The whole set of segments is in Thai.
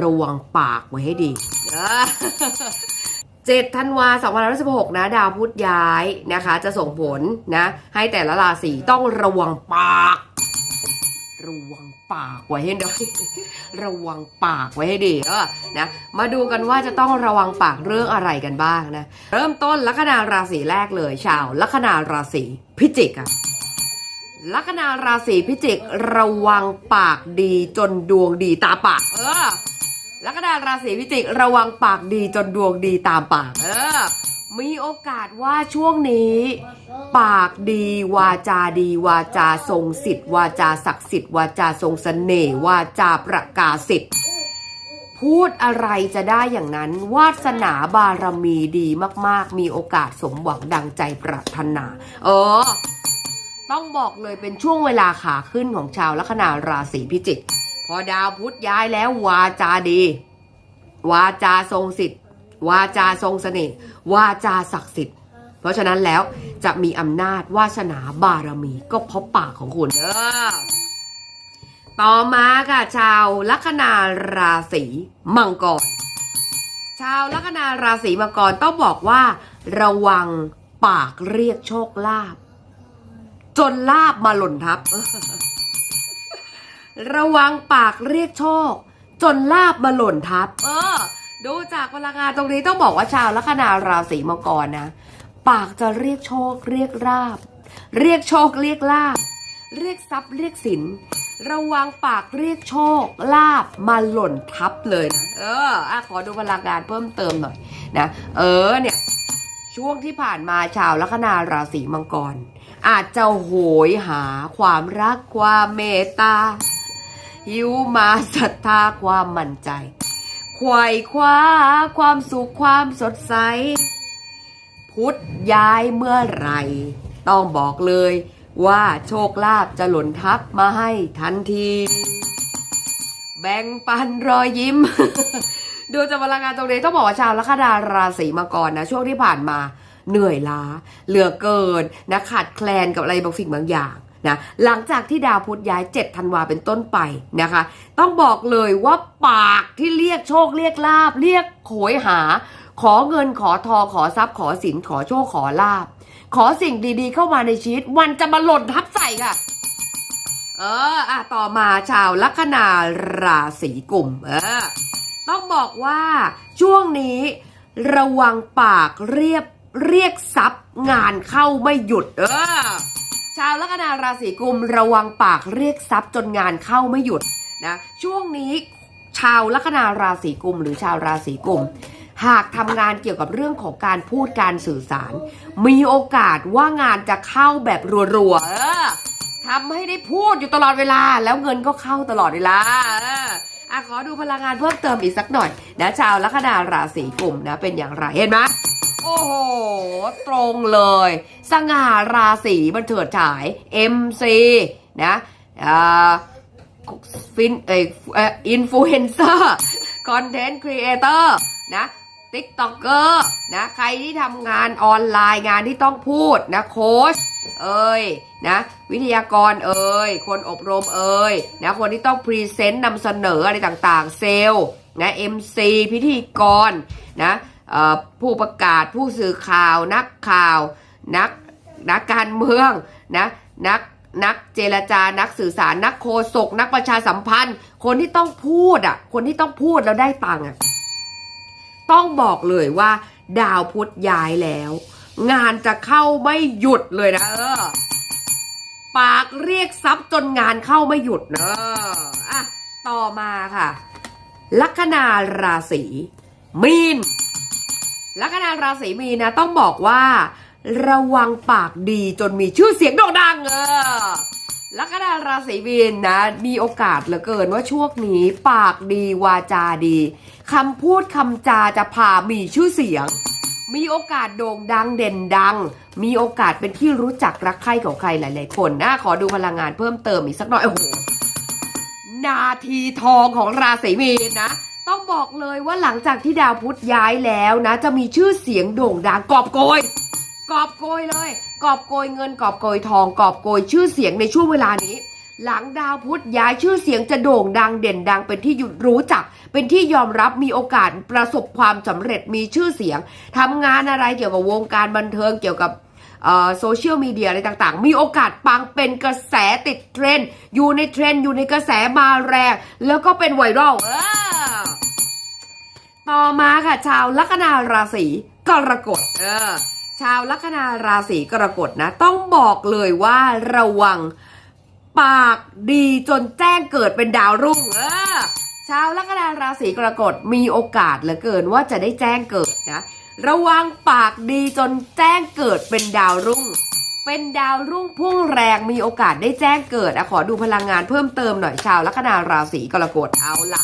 ระวังปากไว้ให้ดีเจ็ดธันวา2516นะ ดาวพุธย้ายนะคะ จะส่งผลนะ ให้แต่ละราศีต้องระวังปาก ระวังปากไว้ให้ดีระวังปากไว้ให้ดีเออนะมาดูกันว่าจะต้องระวังปากเรื่องอะไรกันบ้างนะ เริ่มต้นลัคนาราศีแรกเลย ชาวลัคนาราศีพิจิกอะลัคนาราศีพิจิกระวังปากดีจนดวงดีตาปาก เออ ลัคนาราศีพิจิกระวังปากดีจนดวงดีตามปาก เออ มีโอกาสว่าช่วงนี้ ปากดีวาจาดี วาจาทรงสิทธิ์วาจาศักดิ์สิทธิ์วาจาทรงเสน่ห์วาจาประกาศสิทธิ์พูดอะไรจะได้อย่างนั้น วาสนาบารมีดีมาก ๆ มีโอกาสสมหวังดังใจปรารถนา เออ ต้องบอกเลยเป็นช่วงเวลาขาขึ้นของชาวลัคนาราศีพิจิก พอดาวพุธย้ายแล้ววาจาดี วาจาทรงสิทธิ์ วาจาทรงเสน่ห์วาจาศักดิ์สิทธิ์ เพราะฉะนั้นแล้วจะมีอำนาจวาสนาบารมีก็เพราะปากของคุณเออต่อมาค่ะชาวลัคนาราศีมังกร ชาวลัคนาราศีมังกรต้องบอกว่า ระวังปากเรียกโชคลาภจนลาบมาหล่นทับ ระวังปากเรียกโชค จนลาบมาหล่นทับ เออ ดูจากพลังงานตรงนี้ต้องบอกว่าชาวลัคนาราศีมังกรนะ ปากจะเรียกโชค เรียกลาบ เรียกโชคเรียกลาบ เรียกทรัพย์เรียกสิน ระวังปากเรียกโชค ลาบมาหล่นทับเลยนะเอออะขอดูพลังงานเพิ่มเติมหน่อยนะเออเนี่ยช่วงที่ผ่านมาชาวลัคนาราศีมังกร อาจจะโหยหาความรักความเมตตา หิวมาศรัทธาความมั่นใจไขว่คว้าความสุขความสดใส พุทธย้ายเมื่อไหรต้องบอกเลยว่าโชคลาภจะหล่นทับมาให้ทันที แบ่งปันรอยยิ้ม ดูจากพลังงานตรงนี้ต้องบอกว่าชาวลัคนาราศีมังกรนะ ช่วงที่ผ่านมาเหนื่อยล้า เหลือเกินนะขาดแคลนกับอะไรบางสิ่งบางอย่าง นะหลังจากที่ดาวพุธย้าย 7 ธันวาเป็นต้นไปนะคะ ต้องบอกเลยว่าปากที่เรียกโชคเรียกลาบ เรียกโขยหา ขอเงินขอทองขอทรัพย์ขอสินขอโชคขอลาบ ขอสิ่งดีๆ เข้ามาในชีวิตมันจะมาหล่นทับใส่ค่ะเอออะต่อมาชาวลัคนาราศีกลุ่มเออต้องบอกว่าช่วงนี้ระวังปากเรียบเรียกทรัพย์งานเข้าไม่หยุด เออ ชาวลัคนาราศีกุมระวังปากเรียกทรัพย์จนงานเข้าไม่หยุดนะช่วงนี้ชาวลัคนาราศีกุมหรือชาวราศีกุมหากทำงานเกี่ยวกับเรื่องของการพูดการสื่อสาร มีโอกาสว่างานจะเข้าแบบรัวๆเออทำให้ได้พูดอยู่ตลอดเวลา แล้วเงินก็เข้าตลอดเวลาเอออะขอดูพลังงานเพิ่มเติมอีกสักหน่อยนะชาวลัคนาราศีกุมนะเป็นอย่างไรเห็นไหม โอ้โห ตรงเลย สง่าราศีมันเถิดฉาย MC นะอ่าฟินเอ่ออินฟลูเอนเซอร์คอนเทนต์ครีเอเตอร์นะติ๊กต็อกเกอร์นะใครที่ทำงานออนไลน์งานที่ต้องพูดนะโค้ชเอ่ยนะวิทยากรเอ่ยคนอบรมเอ่ยนะคนที่ต้องพรีเซนต์นำเสนออะไรต่างๆ เซลล์นะเอ็มซีพิธีกรนะ ผู้ประกาศผู้สื่อข่าว นักข่าว นักนักการเมืองนะนักนักเจรจานักสื่อสารนักโฆษกนักประชาสัมพันธ์ คนที่ต้องพูดอะ คนที่ต้องพูดแล้วได้ตังค์อะต้องบอกเลยว่า ดาวพุธย้ายแล้ว งานจะเข้าไม่หยุดเลยนะเออปากเรียกทรัพย์จนงานเข้าไม่หยุดเนอะอะต่อมาค่ะ ลัคนาราศีมีน ลัคนาราศีมีนะต้องบอกว่า ระวังปากดีจนมีชื่อเสียงโด่งดังเออลัคนาราศีมีนนะมีโอกาสเหลือเกินว่าช่วงนี้ปากดีวาจาดีคำพูดคำจาจะพามีชื่อเสียง มีโอกาสโด่งดังเด่นดัง มีโอกาสเป็นที่รู้จักรักใคร่ของใครหลายๆคนนะขอดูพลังงานเพิ่มเติมอีกสักหน่อยโอ้โหนาทีทองของราศีมีนนะ ต้องบอกเลยว่าหลังจากที่ดาวพุธย้ายแล้วนะ จะมีชื่อเสียงโด่งดังกอบโกยกอบโกยเลย กอบโกยเงินกอบโกยทองกอบโกยชื่อเสียงในช่วงเวลานี้ หลังดาวพุธย้ายชื่อเสียงจะโด่งดังเด่นดัง เป็นที่หยุดรู้จัก เป็นที่ยอมรับมีโอกาสประสบความสำเร็จมีชื่อเสียงทำงานอะไรเกี่ยวกับวงการบันเทิงเกี่ยวกับ โซเชียลมีเดียอะไรต่างๆ มีโอกาสปังเป็นกระแสติดเทรนด์อยู่ในเทรนด์อยู่ในกระแสมาแรง แล้วก็เป็นไวรัลเออต่อมาค่ะ ชาวลัคนาราศีกรกฎเออชาวลัคนาราศีกรกฎนะ ต้องบอกเลยว่าระวังปากดีจนแจ้งเกิดเป็นดาวรุ่งเออชาวลัคนาราศีกรกฎมีโอกาสเหลือเกินว่าจะได้แจ้งเกิดนะ ระวังปากดีจนแจ้งเกิดเป็นดาวรุ่ง เป็นดาวรุ่งพุ่งแรงมีโอกาสได้แจ้งเกิดอะขอดูพลังงานเพิ่มเติมหน่อยชาวลัคนาราศีกรกฎเอาล่ะ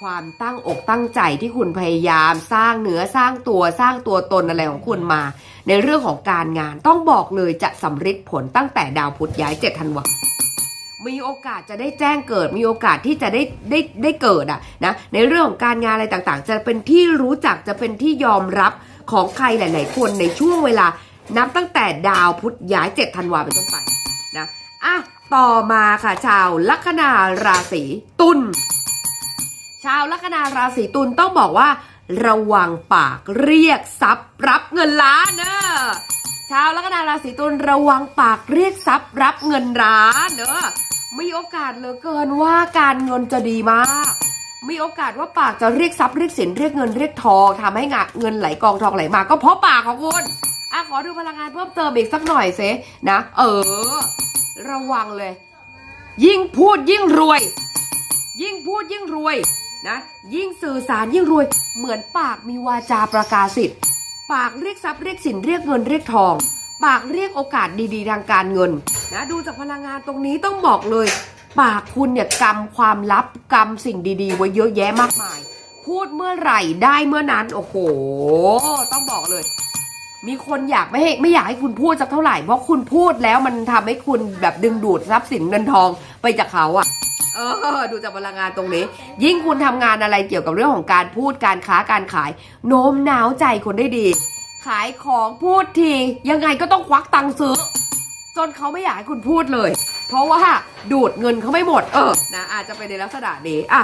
ความตั้งอกตั้งใจที่คุณพยายามสร้างเนื้อสร้างตัวสร้างตัวตนอะไรของคุณมา ในเรื่องของการงานต้องบอกเลยจะสำเร็จผลตั้งแต่ดาวพุธย้ายเจ็ดธันวามี มีโอกาสจะได้แจ้งเกิด มีโอกาสที่จะได้ได้ได้เกิดอะนะในเรื่องของการงานอะไรต่างๆ จะเป็นที่รู้จักจะเป็นที่ยอมรับของใครหลาย ๆ คนในช่วงเวลานับตั้งแต่ดาวพุธย้ายเจ็ดธันวาเป็นต้นไปนะอะต่อมาค่ะชาวลัคนาราศีตุลชาวลัคนาราศีตุลต้องบอกว่า ระวังปากเรียกทรัพย์รับเงินล้านเนอะชาวลัคนาราศีตุลระวังปากเรียกทรัพย์รับเงินล้านเนอะ มีโอกาสเหลือเกินว่าการเงินจะดีมาก มีโอกาสว่าปากจะเรียกทรัพย์เรียกสินเรียกเงินเรียกทองทำให้งะเงินไหลกองทองไหลมา ก็เพราะปากของคุณอะขอดูพลังงานเพิ่มเติมอีกสักหน่อยเซนะ เออ ระวังเลย ยิ่งพูดยิ่งรวย ยิ่งพูดยิ่งรวยนะ ยิ่งสื่อสารยิ่งรวย เหมือนปากมีวาจาประกาศสิทธิ์ ปากเรียกทรัพย์เรียกสินเรียกเงินเรียกทอง ปากเรียกโอกาสดีๆทางการเงินนะดูจากพลังงานตรงนี้ต้องบอกเลย ปากคุณเนี่ยกำความลับกำสิ่งดีๆ ไว้เยอะแยะมากมาย พูดเมื่อไหร่ได้เมื่อนั้นโอ้โห ต้องบอกเลย มีคนอยากไม่ให้ไม่อยากให้คุณพูดสักเท่าไหร่เพราะคุณพูดแล้วมันทำให้คุณแบบดึงดูดทรัพย์สินเงินทองไปจากเขาอะเออดูจากพลังงานตรงนี้ ยิ่งคุณทำงานอะไรเกี่ยวกับเรื่องของการพูดการค้าการขาย โน้มน้าวใจคนได้ดี ขายของพูดที ยังไงก็ต้องควักตังค์ซื้อ จนเขาไม่อยากให้คุณพูดเลย เพราะว่าดูดเงินเขาไม่หมด เออนะอาจจะเป็นในลักษณะนี้อะ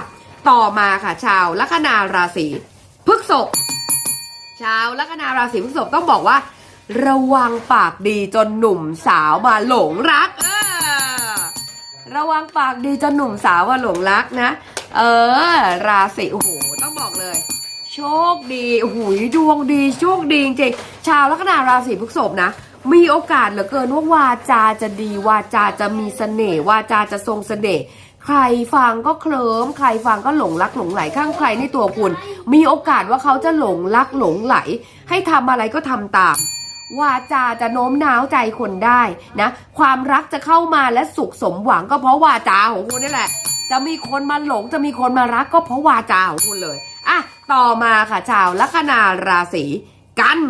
ต่อมาค่ะชาวลัคนาราศีพฤกษภชาวลัคนาราศีพฤกษภต้องบอกว่า ระวังปากดีจนหนุ่มสาวมาหลงรักเออระวังปากดีจนหนุ่มสาวมาหลงรักนะ เออ ราศีโอ้โหต้องบอกเลย โชคดีโอ้โหดวงดี โชคดีจริงชาวลัคนาราศีพฤษภนะ มีโอกาสเหลือเกินว่าวาจาจะดี วาจาจะมีเสน่ห์วาจาจะทรงเสน่ห์ใครฟังก็เคลิ้มใครฟังก็หลงรักหลงไหลข้างใครในตัวคุณ มีโอกาสว่าเขาจะหลงรักหลงไหล ให้ทำอะไรก็ทำตามวาจาจะโน้มน้าวใจคนได้นะ ความรักจะเข้ามาและสุขสมหวังก็เพราะวาจาของคุณนี่แหละ จะมีคนมาหลงจะมีคนมารักก็เพราะวาจาของคุณเลย ต่อมาค่ะชาวลัคนาราศีกัน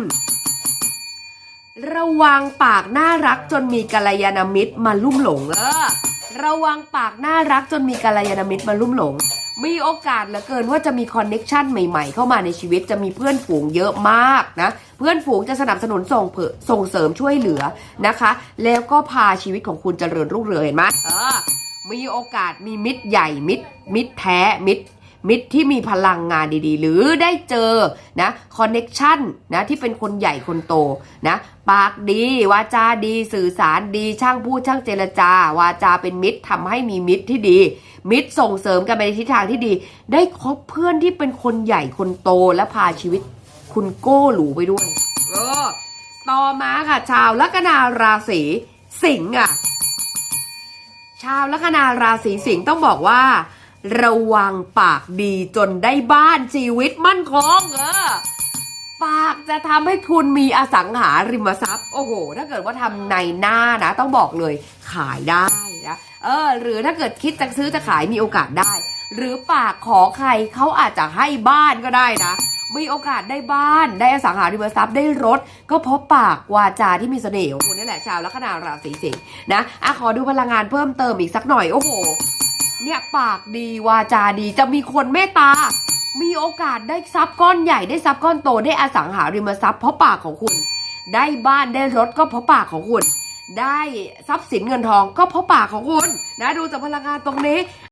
ระวังปากน่ารักจนมีกัลยาณมิตรมาลุ่มหลงเออระวังปากน่ารักจนมีกัลยาณมิตรมาลุ่มหลง มีโอกาสเหลือเกินว่าจะมีคอนเน็กชันใหม่ๆ เข้ามาในชีวิตจะมีเพื่อนฝูงเยอะมากนะ เพื่อนฝูงจะสนับสนุนส่งเผส่งเสริมช่วยเหลือนะคะ แล้วก็พาชีวิตของคุณเจริญรุ่งเรืองเห็นไหมเออมีโอกาสมีมิตรใหญ่มิตรมิตรแท้มิตร มิตรที่มีพลังงานดีๆ หรือได้เจอนะคอนเน็กชันนะที่เป็นคนใหญ่คนโตนะปากดีวาจาดีสื่อสารดีช่างพูดช่างเจรจา วาจาเป็นมิตรทำให้มีมิตรที่ดี มิตรส่งเสริมกันไปในทิศทางที่ดี ได้คบเพื่อนที่เป็นคนใหญ่คนโตและพาชีวิตคุณโก้หรูไปด้วยเออต่อมาค่ะ ชาวลัคนาราศีสิงห์อะ ชาวลัคนาราศีสิงห์ต้องบอกว่า ระวังปากดีจนได้บ้านชีวิตมั่นคงเออปากจะทำให้คุณมีอสังหาริมทรัพย์ โอ้โห ถ้าเกิดว่าทำในหน้านะ ต้องบอกเลยขายได้นะเออ หรือถ้าเกิดคิดจะซื้อจะขายมีโอกาสได้ หรือปากขอใครเขาอาจจะให้บ้านก็ได้นะมีโอกาสได้บ้านได้อสังหาริมทรัพย์ได้รถ ก็เพราะปากวาจาที่มีเสน่ห์ของคุณนี่แหละชาวลัคนาราศีสิงห์นะอะขอดูพลังงานเพิ่มเติมอีกสักหน่อยโอ้โห เนี่ยปากดีวาจาดีจะมีคนเมตตา มีโอกาสได้ทรัพย์ก้อนใหญ่ได้ทรัพย์ก้อนโตได้อสังหาริมทรัพย์เพราะปากของคุณ ได้บ้านได้รถก็เพราะปากของคุณ ได้ทรัพย์สินเงินทองก็เพราะปากของคุณนะดูจากพลังงานตรงนี้